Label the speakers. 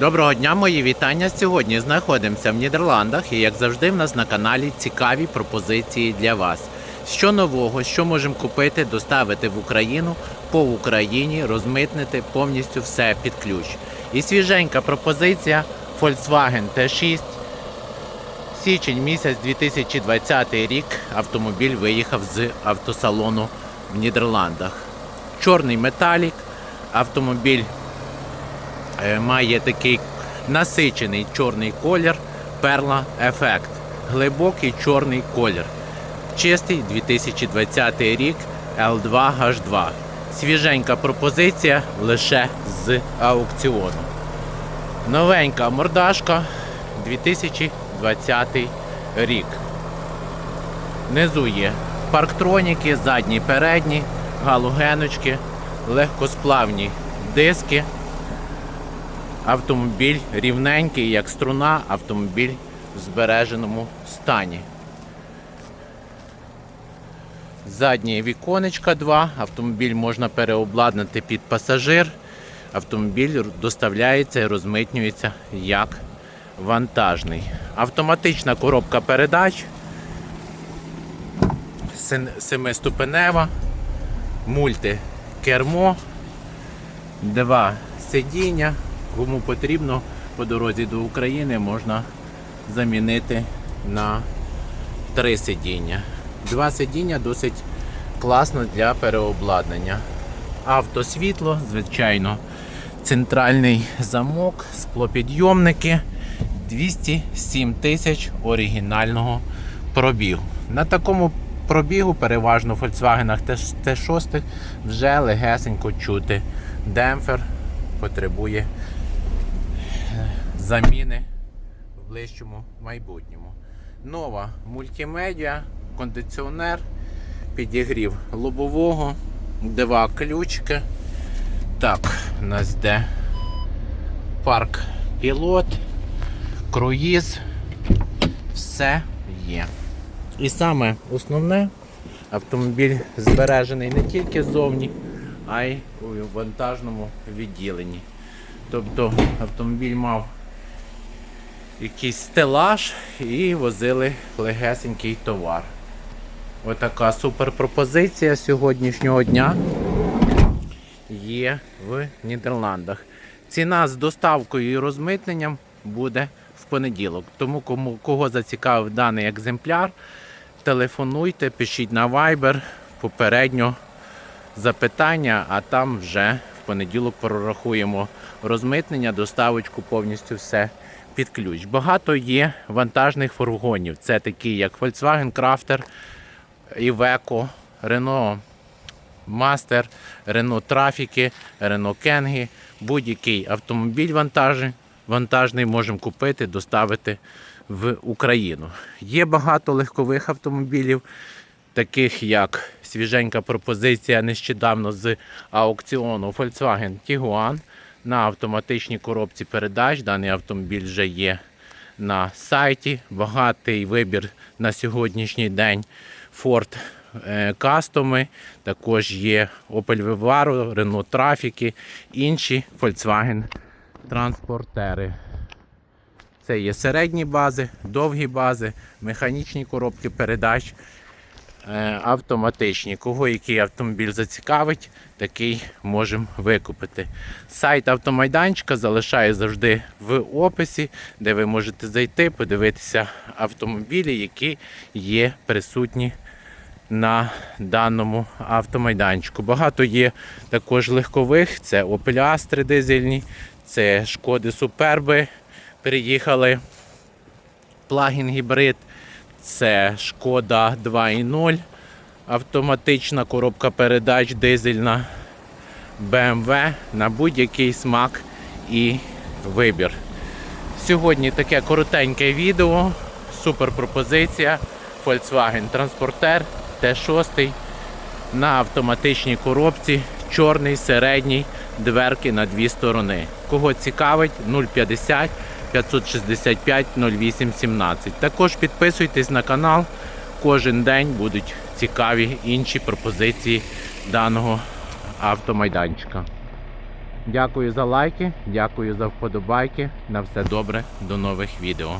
Speaker 1: Доброго дня, мої вітання. Сьогодні знаходимося в Нідерландах і, як завжди, в нас на каналі цікаві пропозиції для вас. Що нового, що можемо купити, доставити в Україну по Україні, розмитнити повністю все під ключ. І свіженька пропозиція Volkswagen T6. Січень місяць 2020 рік автомобіль виїхав з автосалону в Нідерландах. Чорний металік, автомобіль має такий насичений чорний колір, перла ефект. Глибокий чорний колір. Чистий 2020 рік L2H2. Свіженька пропозиція лише з аукціону. Новенька мордашка 2020 рік. Внизу є парктроніки, задні, передні, галогеночки, легкосплавні диски. Автомобіль рівненький, як струна, автомобіль в збереженому стані. Задні віконечка 2, автомобіль можна переобладнати під пасажир. Автомобіль доставляється і розмитнюється як вантажний. Автоматична коробка передач, семиступенева, мультикермо, два сидіння. Кому потрібно по дорозі до України можна замінити на три сидіння. Два сидіння досить класно для переобладнання. Автосвітло, звичайно, центральний замок, склопідйомники, 207 тисяч оригінального пробігу. На такому пробігу, переважно в Volkswagen T6, вже легесенько чути. Демпфер потребує заміни в ближчому майбутньому. Нова мультимедіа, кондиціонер, підігрів лобового, два ключки. Так, у нас йде парк пілот, круїз, все є. І саме основне, автомобіль збережений не тільки ззовні, а й у вантажному відділенні. Тобто автомобіль мав якийсь стелаж і возили легесенький товар. Отака супер пропозиція сьогоднішнього дня є в Нідерландах. Ціна з доставкою і розмитненням буде в понеділок. Тому кому кого зацікавив даний екземпляр, телефонуйте, пишіть на Viber попередньо запитання, а там вже в понеділок прорахуємо розмитнення, доставочку, повністю все під ключ. Багато є вантажних фургонів. Це такі, як Volkswagen Crafter, Iveco, Renault Master, Renault Trafic, Renault Kengi. Будь-який автомобіль вантажний, вантажний можемо купити, доставити в Україну. Є багато легкових автомобілів, таких як свіженька пропозиція нещодавно з аукціону Volkswagen Tiguan на автоматичній коробці передач. Даний автомобіль вже є на сайті. Багатий вибір на сьогоднішній день Ford е, Кастоми, також є Opel Vivaro, Renault Trafic, інші Volkswagen транспортери. Це є середні бази, довгі бази, механічні коробки передач, е, автоматичні. Кого який автомобіль зацікавить, такий можемо викупити. Сайт автомайданчика залишаю завжди в описі, де ви можете зайти, подивитися автомобілі, які є присутні на даному автомайданчику. Багато є також легкових, це Opel Astra дизельні, це Шкоди Суперби. Приїхали плагін гібрид, це Шкода 2.0, автоматична коробка передач дизельна BMW на будь-який смак і вибір. Сьогодні таке коротеньке відео, супер пропозиція. Volkswagen Transporter T6 на автоматичній коробці, чорний, середній, дверки на дві сторони. Кого цікавить 050 565 08 17. Також підписуйтесь на канал. Кожен день будуть цікаві інші пропозиції даного автомайданчика. Дякую за лайки, дякую за вподобайки. На все добре, до нових відео.